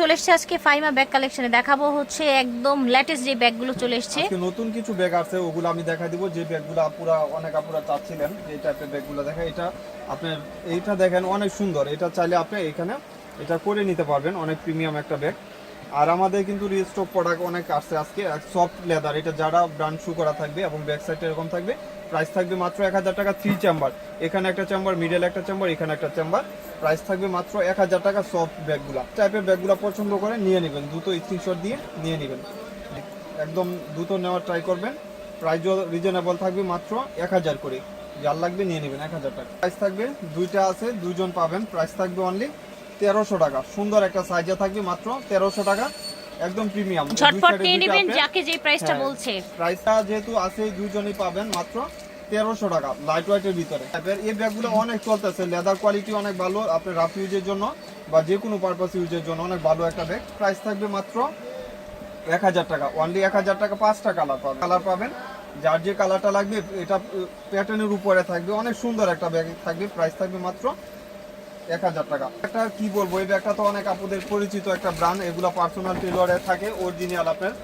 চলে এসছে আজকে ফাইমা ব্যাগ কালেকশনে দেখাবো হচ্ছে একদম লেটেস্ট যে ব্যাগগুলো চলে এসছে। নতুন কিছু ব্যাগ আছে, ওগুলো আমি দেখা দিব। যে ব্যাগগুলো আপুরা, অনেক আপুরা চাচ্ছিলেন এই টাইপের ব্যাগগুলো দেখা। এটা আপনার, এইটা দেখেন অনেক সুন্দর। এটা চাইলে আপনি এখানে, এটা করে নিতে পারবেন। অনেক প্রিমিয়াম একটা ব্যাগ। আর আমাদের কিন্তু রিস্টক প্রোডাক্ট অনেক আসছে আজকে সফট লেদার এটা যারা ব্র্যান্ড শু করা থাকবে এবং ব্যাক সাইডটা এরকম থাকবে প্রাইস থাকবে মাত্র এক হাজার টাকা থ্রি চেম্বার এখানে একটা চেম্বার মিডল একটা চেম্বার এখানে একটা চেম্বার প্রাইস থাকবে মাত্র এক হাজার টাকা সফট ব্যাগগুলো টাইপের ব্যাগগুলো পছন্দ করে নিয়ে নেবেন, দ্রুত স্ক্রিনশট দিয়ে নিয়ে নেবেন। একদম দ্রুত নেওয়ার ট্রাই করবেন প্রাইসও রিজনেবল থাকবে মাত্র এক হাজার করে। যার লাগবে নিয়ে নেবেন এক হাজার টাকা। প্রাইস থাকবে, দুইটা আছে, দুইজন পাবেন প্রাইস থাকবে অনলি তেরোশো টাকা। সুন্দর একটা সাইজে থাকবে মাত্র তেরোশো টাকা। একদম প্রিমিয়াম ঝটপট নিয়ে নেবেন যাকে যে প্রাইসটা হ্যাঁ। বলছে। প্রাইসটা যেহেতু আছে দুইজনই পাবেন মাত্র তেরোশো টাকা লাইট ওয়েটের ভিতরে। এই ব্যাগগুলো অনেক চলতেছে লেদার কোয়ালিটি অনেক ভালো আপনার রাফ ইউজের জন্য বা যে কোনো পারপাস ইউজের জন্য অনেক ভালো একটা ব্যাগ প্রাইস থাকবে মাত্র এক হাজার টাকা অনলি এক হাজার টাকা পাঁচটা কালার পাবেন। কালার পাবেন যার যে কালারটা লাগবে এটা প্যাটার্নের উপরে থাকবে। অনেক সুন্দর একটা ব্যাগ থাকবে প্রাইস থাকবে মাত্র এক হাজার টাকা। একটা কি বলব এই ব্যাগটা তো অনেক আপুদের পরিচিত একটা ব্র্যান্ড এগুলো পার্সোনাল টেলরে থাকে অরিজিনাল আপনার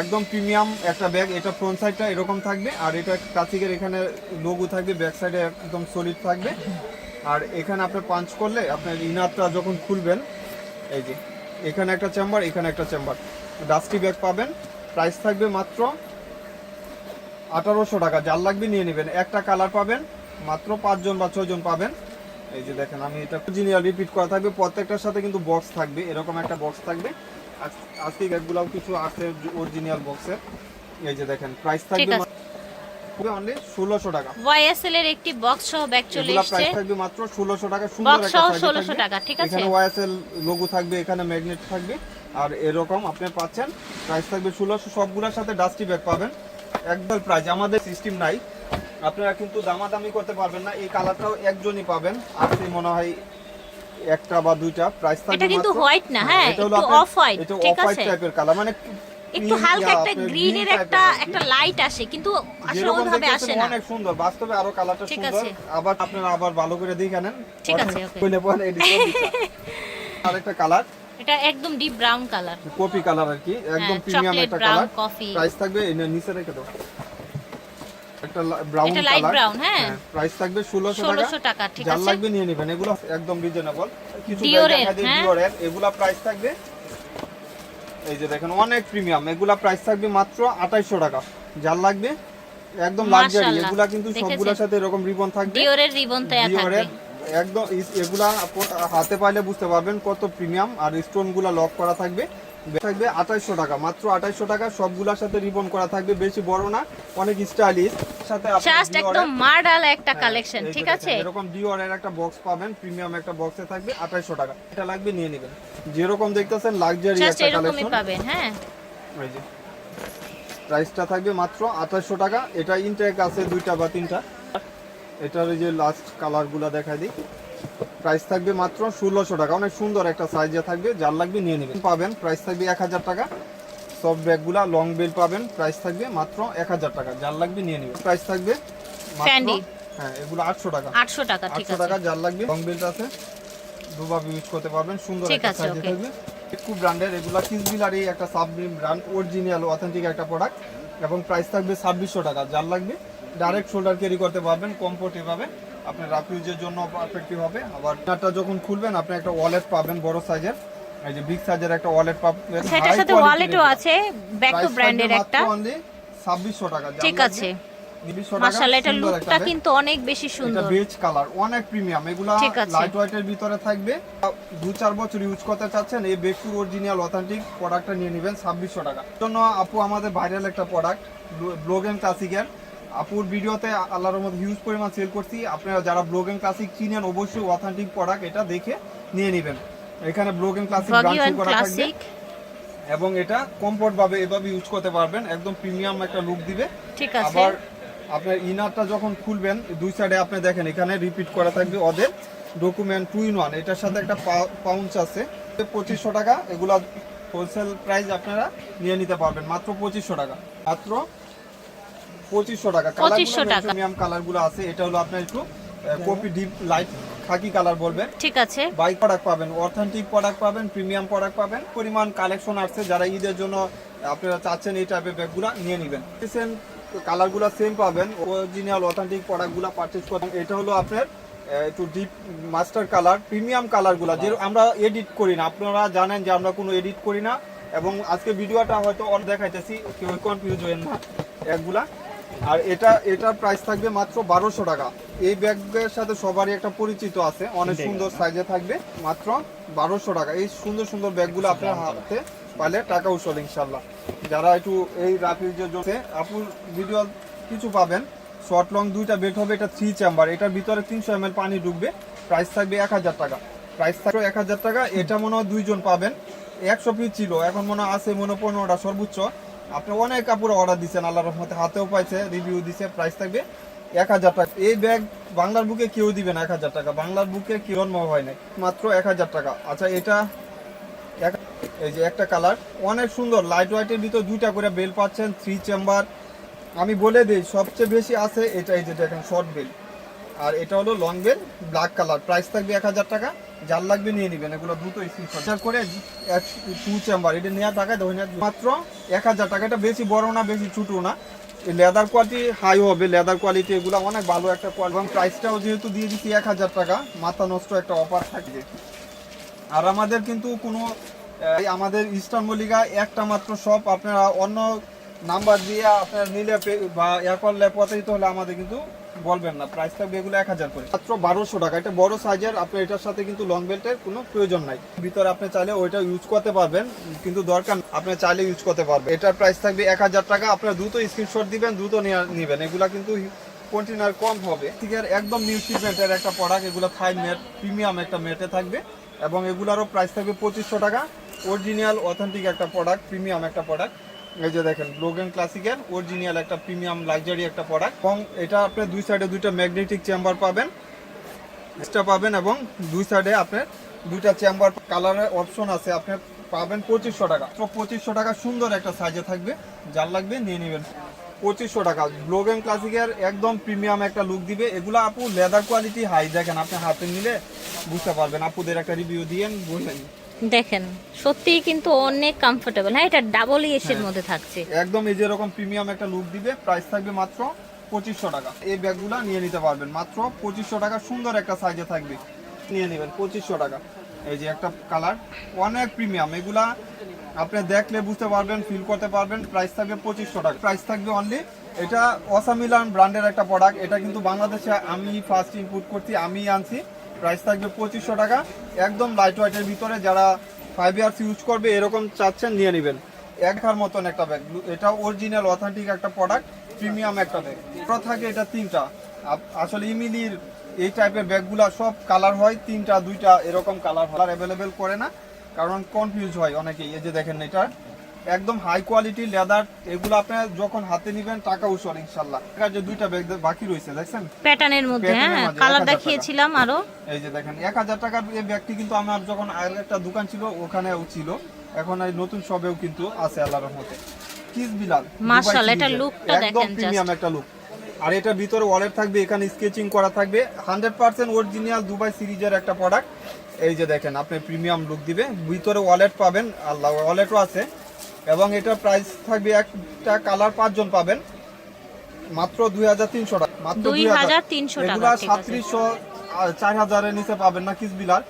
একদম প্রিমিয়াম একটা ব্যাগ এটা ফ্রন্ট সাইডটা এরকম থাকবে, আর এটা ক্লাসিকের এখানে লোগো থাকবে ব্যাক সাইডে একদম সলিড থাকবে। আর এখানে আপনি পাঞ্চ করলে আপনার ইনারটা যখন খুলবেন, এই যে, এখানে একটা চেম্বার এখানে একটা চেম্বার ডাস্টি ব্যাগ পাবেন প্রাইস থাকবে মাত্র আঠারোশো টাকা। যার লাগবে নিয়ে নেবেন। একটা কালার পাবেন, মাত্র পাঁচজন বা ছজন পাবেন। এই যে দেখেন আমি এটা অরিজিনাল রিপিট করা থাকবে। প্রত্যেকটার সাথে কিন্তু বক্স থাকবে এরকম একটা বক্স থাকবে। আজ- আজকে ব্যাগগুলোও কিছু আছে অরিজিনাল বক্সের এই যে দেখেন প্রাইস থাকবে অনলি টাকা। ওয়াইএসএল এর একটি বক্স সহ ব্যাগ চলে এগুলা প্রাইস থাকবে মাত্র টাকা সুন্দর একটা সহ 1600 টাকা, ঠিক আছে? এখানে ওয়াইএসএল লোগো থাকবে এখানে ম্যাগনেট থাকবে। আর এরকম আপনি পাচ্ছেন প্রাইস থাকবে ষোলোশো সবগুলোর সাথে ডাস্টি ব্যাগ পাবেন। একদম প্রাইস আমাদের সিস্টেম নাই। আপনারা কিন্তু দামাদামি করতে পারবেন না এই কালারটাও একজনই পাবেন আর সেই মনে হয় একটা বা দুইটা প্রাইস থাকবে এটা কিন্তু white না, হ্যাঁ, এটা হলো একটু off-white, এটা ঠিক আছে? টাইপের কালার মানে একটু হালকা একটা গ্রিনের green একটা। একটা লাইট আসে কিন্তু আসলে ওইভাবে আসে না অনেক সুন্দর বাস্তবে আরও কালারটা সুন্দর। আবার আপনারা আবার ভালো করে দেখে নেন ঠিক আছে, okay. কইলে পরে এডিট আরেকটা কালার এটা একদম deep brown colour coffee colour আর কি একদম প্রিমিয়াম একটা কালার coffee। প্রাইস থাকবে নে- নিচে রেখে দাও একটা ব্রাউন এটা কালার brown, হ্যাঁ। প্রাইস থাকবে 1600 1600 টাকা ঠিক আছে। লাগবে নিয়ে নেবেন। এগুলো একদম রিজনেবল কিছু হ্যাঁ। এগুলা প্রাইস থাকবে এই যে দেখেন অনেক প্রিমিয়াম এগুলা প্রাইস থাকবে মাত্র 2800 টাকা। যার লাগবে একদম লাক্সারি এগুলা কিন্তু? সবগুলোর সাথে এরকম রিবন থাকবে। ডিওরের রিবন দেয়া থাকবে একদম এগুলা হাতে পাইলে বুঝতে পারবেন কত প্রিমিয়াম আর স্টোনগুলা লক করা থাকবে। থাকবে আঠাইশশো টাকা। মাত্র আঠাইশশো টাকা সবগুলার সাথে রিবন করা থাকবে বেশি বড় না অনেক স্টাইলিশ। সাথে জাস্ট একদম মার্ডাল একটা হ্যাঁ, কালেকশন ঠিক আছে? এরকম ডিওরের একটা বক্স পাবেন প্রিমিয়াম একটা বক্সে থাকবে টাকা। এটা লাগবে নিয়ে নেবেন। যেরকম দেখতেছেন লাক্সারি একটা কালেকশন পাবেন হ্যাঁ। এই যে। প্রাইসটা থাকবে মাত্র আঠাশশো টাকা। এটা ইনটেক আছে দুইটা বা তিনটা। এটার যে লাস্ট কালারগুলো দেখা দিই। প্রাইস থাকবে মাত্র ষোলোশো টাকা। অনেক সুন্দর একটা সাইজে থাকবে। যার লাগবে নিয়ে নেবেন। পাবেন প্রাইস থাকবে এক হাজার টাকা। সব ব্যাগগুলা লং বেল পাবেন প্রাইস থাকবে মাত্র এক হাজার টাকা। যার লাগবে নিয়ে নেবেন। প্রাইস থাকবে মাত্র হ্যাঁ এগুলো আটশো টাকা। আটশো টাকা আটশো টাকা যার লাগবে লং বেল্ট আছে। দুভাবে ইউজ করতে পারবেন। সুন্দর একটা সাইজে থাকবে। একটু ব্র্যান্ডের এগুলা কিসবিলারই একটা সাবমিম ব্র্যান্ড অরিজিনাল অথেন্টিক একটা প্রোডাক্ট এবং প্রাইস থাকবে ছাব্বিশশো টাকা। যার লাগবে ডাইরেক্ট শোল্ডার ক্যারি করতে পারবেন কমফোর্ট এভাবে আপনার রাফ ইউজের জন্য পারফেক্টলি হবে। আবার এটা যখন খুলবেন আপনি একটা ওয়ালেট পাবেন বড় সাইজের এই যে বিগ সাইজের একটা ওয়ালেট পাবেন। সেটার সাথে ওয়ালেটও আছে ব্যাক টু ব্র্যান্ডের একটা। ছাব্বিশশো টাকা। ঠিক আছে। 2200 টাকা, মাশাআল্লাহ এটা লুকটা কিন্তু অনেক বেশি এটা বেজ কালার অনেক প্রিমিয়াম এগুলা ঠিক আছে। লাইট ওয়েটের ভিতরে থাকবে। দু চার বছর ইউজ করতে চাচ্ছেন এই বেকুর অরিজিনাল অথেন্টিক প্রোডাক্টটা নিয়ে নেবেন ছাব্বিশশো টাকা। জন্য আপু আমাদের ভাইরাল একটা প্রোডাক্ট ব্লগেন ক্লাসিকের আপুর ভিডিওতে আল্লাহর মধ্যে হিউজ পরিমাণ সেল করছি। আপনারা যারা ব্লগেন ক্লাসিক চিনেন অবশ্যই অথেন্টিক প্রোডাক্ট এটা দেখে নিয়ে নেবেন। এখানে ব্লগেন ক্লাসিক ভগিওয়ান করা থাকবে। এবং এটা কমফোর্ট ভাবে এভাবে ইউজ করতে পারবেন। একদম প্রিমিয়াম একটা লুক দিবে। ঠিক আছে। আবার আপনার ইনারটা যখন খুলবেন দুই সাইডে আপনি দেখেন এখানে রিপিট করা থাকবে ওদের ডকুমেন্ট টু ইন ওয়ান এটার সাথে একটা পাউন্স আছে। পঁচিশশো টাকা এগুলা হোলসেল প্রাইস আপনারা নিয়ে নিতে পারবেন। মাত্র পঁচিশশো টাকা। মাত্র পঁচিশশো টাকা। 2500 টাকা। প্রিমিয়াম কালারগুলো আছে এটা হলো আপনার একটু coffee deep light khaki colour বলবেন। ঠিক আছে। বাইক প্রোডাক্ট পাবেন অথেন্টিক প্রোডাক্ট পাবেন প্রিমিয়াম প্রোডাক্ট পাবেন। পরিমাণ কালেকশন আসছে যারা ঈদের জন্য আপনারা চাচ্ছেন এই টাইপের ব্যাগগুলো নিয়ে নেবেন। সেম কালারগুলো সেম পাবেন অরিজিনাল অথেন্টিক প্রোডাক্টগুলো পারচেজ করেন এটা হলো আপনার একটু ডিপ মাস্টার কালার প্রিমিয়াম কালারগুলো যে আমরা এডিট করি না আপনারা জানেন যে আমরা কোনো এডিট করি না। এবং আজকে ভিডিওটা হয়তো অন দেখাইতেছি কেউ কনফিউজ হবেন না একগুলা আর এটা এটার প্রাইস থাকবে মাত্র বারোশো টাকা। এই ব্যাগের সাথে সবারই একটা পরিচিত আছে অনেক সুন্দর সাইজে থাকবে মাত্র বারোশো টাকা। এই সুন্দর সুন্দর ব্যাগগুলো আপনার হাতে পালে টাকা উসল ইনশাল্লাহ যারা একটু এই রাফিজের জন্য আপুর ভিডিও কিছু পাবেন। শর্ট লং দুইটা বেড হবে এটা থ্রি চেম্বার এটার ভিতরে তিনশো এম পানি ঢুকবে। প্রাইস থাকবে এক হাজার টাকা। প্রাইস থাকবে এক হাজার টাকা এটা মনে হয় দুইজন পাবেন। একশো পিস ছিল এখন মনে হয় আছে মনে হয় পনেরোটা সর্বোচ্চ। আপনি অনেক কাপড় অর্ডার দিচ্ছেন আল্লাহর রহমতে। হাতেও পাইছে রিভিউ দিছে প্রাইস থাকবে এক হাজার টাকা। এই ব্যাগ বাংলার বুকে কেউ দিবে না এক হাজার টাকা। বাংলার বুকে জন্ম হয় নাই, মাত্র এক হাজার টাকা। আচ্ছা এটা এই যে একটা কালার অনেক সুন্দর। লাইট ওয়াইটের ভিতর দুইটা করে বেল পাচ্ছেন থ্রি চেম্বার আমি বলে দিই, সবচেয়ে বেশি আছে এটা, এই যে দেখেন শর্ট বেল আর এটা হলো long belt black colour price থাকবে এক হাজার টাকা, যার লাগবে নিয়ে নেবেন। এগুলো দ্রুত স্ক্রিনশট করে টু চেম্বার এটা নেওয়ার টাকা ধরে মাত্র এক হাজার টাকা। এটা বেশি বড় না, বেশি ছোটো না। লেদার কোয়ালিটি হাই হবে। লেদার কোয়ালিটি এগুলো অনেক ভালো একটা এবং প্রাইসটাও যেহেতু দিয়ে দিচ্ছি এক হাজার টাকা, মাথা নষ্ট একটা অফার থাকবে। আর আমাদের কিন্তু কোনো আমাদের ইস্টার্ন মল্লিকা একটা মাত্র শপ আপনারা অন্য নাম্বার দিয়ে আপনার নিলে বা ইয়া করলে প্রতারিত হলে আমাদের কিন্তু বলবেন না প্রাইস থাকবে এগুলো এক হাজার করে। মাত্র বারোশো টাকা। এটা বড় সাইজের আপনার এটার সাথে কিন্তু লং বেল্টের কোনো প্রয়োজন নাই। ভিতরে আপনি চাইলে ওইটা ইউজ করতে পারবেন, কিন্তু দরকার আপনি চাইলে ইউজ করতে পারবেন। এটার প্রাইস থাকবে এক হাজার টাকা, আপনার দ্রুত স্ক্রিনশট দিবেন, দ্রুত নেবেন। এগুলা কিন্তু কন্টেনার কম হবে। ঠিক আছে একদম নিউ ট্রিটমেন্টের একটা প্রোডাক্ট এগুলো থাই মেট প্রিমিয়াম একটা মেটে থাকবে। এবং এগুলারও প্রাইস থাকবে পঁচিশশো টাকা। অরিজিনাল অথেন্টিক একটা প্রোডাক্ট প্রিমিয়াম একটা প্রোডাক্ট এই যে দেখেন ব্লোগেন ক্লাসিকের অরিজিনাল একটা প্রিমিয়াম লাক্সারি একটা প্রোডাক্ট এবং এটা আপনি দুই সাইডে দুইটা ম্যাগনেটিক চেম্বার পাবেন। এক্সট্রা পাবেন এবং দুই সাইডে আপনার দুইটা চেম্বার কালারের অপশন আছে। আপনি পাবেন পঁচিশশো টাকা। তো পঁচিশশো টাকা সুন্দর একটা সাইজে থাকবে। যার লাগবে নিয়ে নেবেন। পঁচিশশো টাকা। ব্লোগেন ক্লাসিকের একদম প্রিমিয়াম একটা লুক দিবে। এগুলো আপু লেদার কোয়ালিটি হাই দেখেন, আপনি হাতে নিলে বুঝতে পারবেন। আপুদের একটা রিভিউ দিয়েন বললেন দেখেন সত্যিই কিন্তু অনেক কমফোর্টেবল হ্যাঁ এটা ডাবল এসির মধ্যে থাকছে। একদম এই যেরকম প্রিমিয়াম একটা লুক দিবে প্রাইস থাকবে মাত্র পঁচিশশো টাকা। এই ব্যাগগুলো নিয়ে নিতে পারবেন। মাত্র পঁচিশশো টাকা সুন্দর একটা সাইজে থাকবে। নিয়ে নেবেন পঁচিশশো টাকা। এই যে একটা কালার অনেক প্রিমিয়াম এগুলা আপনি দেখলে বুঝতে পারবেন ফিল করতে পারবেন। প্রাইস থাকবে পঁচিশশো টাকা। প্রাইস থাকবে অনলি এটা অসামিলান ব্র্যান্ডের একটা প্রোডাক্ট এটা কিন্তু বাংলাদেশে আমি ফার্স্ট ইনপুট করছি আমি আনছি। প্রাইস থাকবে পঁচিশশো টাকা। একদম লাইট ওয়াইটের ভিতরে যারা ফাইভ ইয়ার্স ইউজ করবে, এরকম চাচ্ছেন নিয়ে নেবেন। একটার মতন একটা ব্যাগ এটা অরিজিনাল অথেন্টিক একটা প্রোডাক্ট প্রিমিয়াম একটা ব্যাগ এটা থাকে এটা তিনটা। আসলে ইমিলির এই টাইপের ব্যাগগুলা সব কালার হয়, তিনটা, দুইটা এরকম কালার হয়। অ্যাভেলেবেল করে না, কারণ কনফিউজ হয় অনেকেই। এই যে দেখেন এটা একদম হাই কোয়ালিটি লেদার এগুলো আপনি যখন হাতে নিবেন টাকা উসল ইনশাল্লাহ। এখানে যে দুইটা ব্যাগ বাকি রয়েছে দেখছেন? প্যাটার্নের মধ্যে হ্যাঁ কালার দেখিয়েছিলাম আরও। এই যে দেখেন এক হাজার টাকার এই ব্যাগটি কিন্তু আমার যখন আগে একটা দোকান ছিল ওখানেও ছিল। এখন এই নতুন সবেও কিন্তু আছে আল্লাহর রহমতে। কিস বিলাল মাশাআল্লাহ, সিরিজের। লুকটা একদম দেখেন just। প্রিমিয়াম একটা লুক আর এটার ভিতরে ওয়ালেট থাকবে এখানে স্কেচিং করা থাকবে। হান্ড্রেড পার্সেন্ট অরিজিনাল দুবাই সিরিজের একটা প্রোডাক্ট এই যে দেখেন আপনি প্রিমিয়াম লুক দিবে। ভিতরে ওয়ালেট পাবেন আল্লাহ ওয়ালেটও আছে। এবং এটা প্রাইস থাকবে একটা কালার পাঁচজন পাবেন। মাত্র দুই হাজার তিনশো টাকা। মাত্র 2300 টাকা, এগুলা ঠিক সাতত্রিশশো চার হাজারের নিচে পাবেন না কিসবিলার।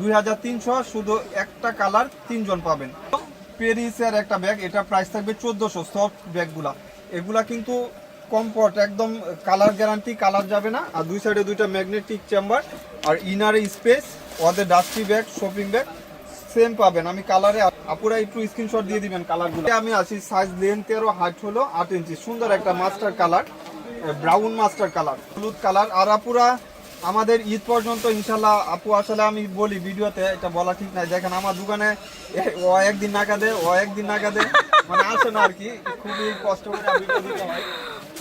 দুই হাজার তিনশো শুধু একটা কালার তিনজন পাবেন। পেরিসের একটা ব্যাগ এটা প্রাইস থাকবে চোদ্দশো সফট ব্যাগগুলা এগুলা কিন্তু কমফর্ট একদম কালার গ্যারান্টি কালার যাবে না। আর দুই সাইডে দুইটা ম্যাগনেটিক চেম্বার আর ইনারে স্পেস ওদের dusty bag shopping bag same পাবেন। আমি কালারে আপুরা একটু স্ক্রিনশট দিয়ে দিবেন কালারগুলো আমি আসি সাইজ লেন্থেরও হাইট হলো আট ইঞ্চি সুন্দর একটা mustard colour brown mustard colour হলুদ কালার আর আপুরা, আমাদের ঈদ পর্যন্ত ইনশাল্লাহ আপু, আসলে আমি বলি ভিডিওতে, এটা বলা ঠিক নাই। দেখেন আমার দোকানে ও একদিন নাকা দে ও একদিন নাকা দে মানে আসে না আর কি। খুবই কষ্ট করে হয়।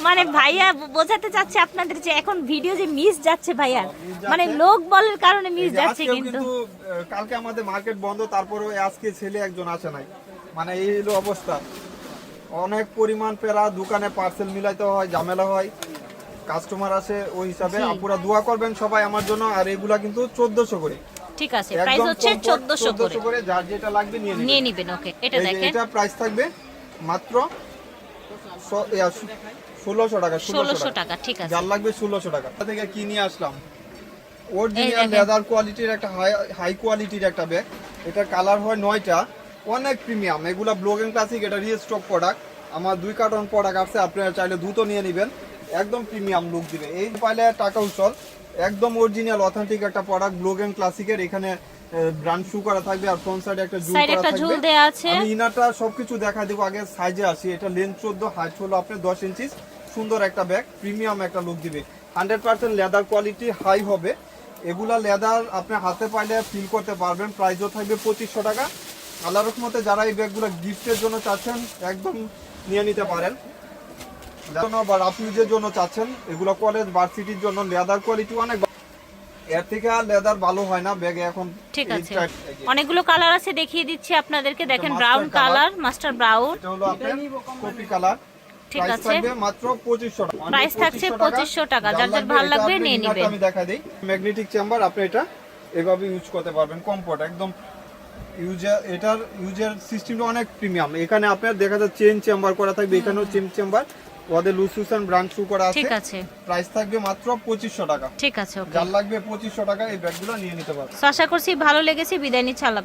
মানে ভাইয়া বোঝাতে চাচ্ছে আপনাদের যে এখন ভিডিও যে মিস যাচ্ছে ভাইয়া। মানে লোক বলার কারণে মিস যাচ্ছে কিন্তু। কালকে আমাদের মার্কেট বন্ধ তারপরেও আজকে ছেলে একজন আসে নাই। মানে এই হলো অবস্থা। অনেক পরিমাণ পেরা দোকানে পার্সেল মিলাইতে হয় ঝামেলা হয়। কাস্টমার আসে ওই হিসাবে। আপুরা দোয়া করবেন সবাই আমার জন্য আর এগুলা কিন্তু চোদ্দশো করে। ঠিক আছে প্রাইস হচ্ছে comfort চোদ্দশো করে। 1400 করে যার যেটা লাগবে নিয়ে নিবেন। ওকে এটা দেখেন। এটা প্রাইস থাকবে মাত্র ষোলোশো টাকা ষোলোশো টাকা। ঠিক আছে। যার লাগবে ষোলোশো টাকা। থেকে কি নিয়ে আসলাম? অরিজিনাল লেদার কোয়ালিটির একটা হাই হাই কোয়ালিটির একটা ব্যাগ এটা কালার হয় নয়টা। অনেক প্রিমিয়াম এগুলা ব্লগিং ক্লাসিক এটা রিস্টক প্রোডাক্ট আমার দুই কার্টন প্রোডাক্ট আছে আপনারা চাইলে দ্রুত নিয়ে নেবেন। একদম প্রিমিয়াম লুক দিবে। এই পাইলে টাকা উচল একদম অরিজিনাল অথেন্টিক একটা প্রোডাক্ট ব্লগিং ক্লাসিকের এখানে ব্র্যান্ড শু করা থাকবে আর ফ্রন্ট সাইডে একটা সাইড করা একটা ঝুল দেয়া আছে। আমি ইনারটা সবকিছু দেখা দেবো আগে সাইজে আসি। এটা লেন্থ চোদ্দ হাইট হলো আপনার দশ ইঞ্চি সুন্দর একটা ব্যাগ প্রিমিয়াম একটা লুক দিবে। Hundred percent leather quality high হবে। এগুলা লেদার আপনি হাতে পাইলে ফিল করতে পারবেন। প্রাইসও থাকবে পঁচিশশো টাকা। আল্লাহ রহমতে যারা এই ব্যাগগুলো গিফটের জন্য চাচ্ছেন একদম নিয়ে নিতে পারেন। বা রাফিউজের জন্য চাচ্ছেন এগুলো কলেজ ভার্সিটির জন্য লেদার কোয়ালিটি অনেক। এর থেকে লেদার ভালো হয় না ব্যাগে এখন ঠিক আছে। type- এই যে। অনেকগুলো কালার আছে দেখিয়ে দিচ্ছি আপনাদেরকে। দেখেন ব্রাউন কালার মাস্টার ব্রাউন এটা হলো আপনার কপি কালার ঠিক আছে। মাত্র 2500 টাকা। প্রাইস থাকছে 2500 টাকা। যার যার লাগবে লাগবে নিয়ে ইনারটা আমি দেখা দেই। ম্যাগনেটিক চেম্বার আপনি এটা এভাবে ইউজ করতে পারবেন। কমফোর্ট একদম ইউজার এটার ইউজার সিস্টেমটা অনেক প্রিমিয়াম এখানে আপনার দেখা যাচ্ছে চেন চেম্বার করা থাকবে। এখানেও চেন চেম্বার ওদের লুসুসান ব্র্যান্ড শু করা আছে। ঠিক আছে। প্রাইস থাকবে মাত্র 2500 টাকা। ঠিক আছে ওকে যার লাগবে 2500 টাকা এই ব্যাগগুলো নিয়ে নিতে পারবেন আশা করছি ভালো লেগেছে। বিদায় নিচ্ছে আল্লাহ।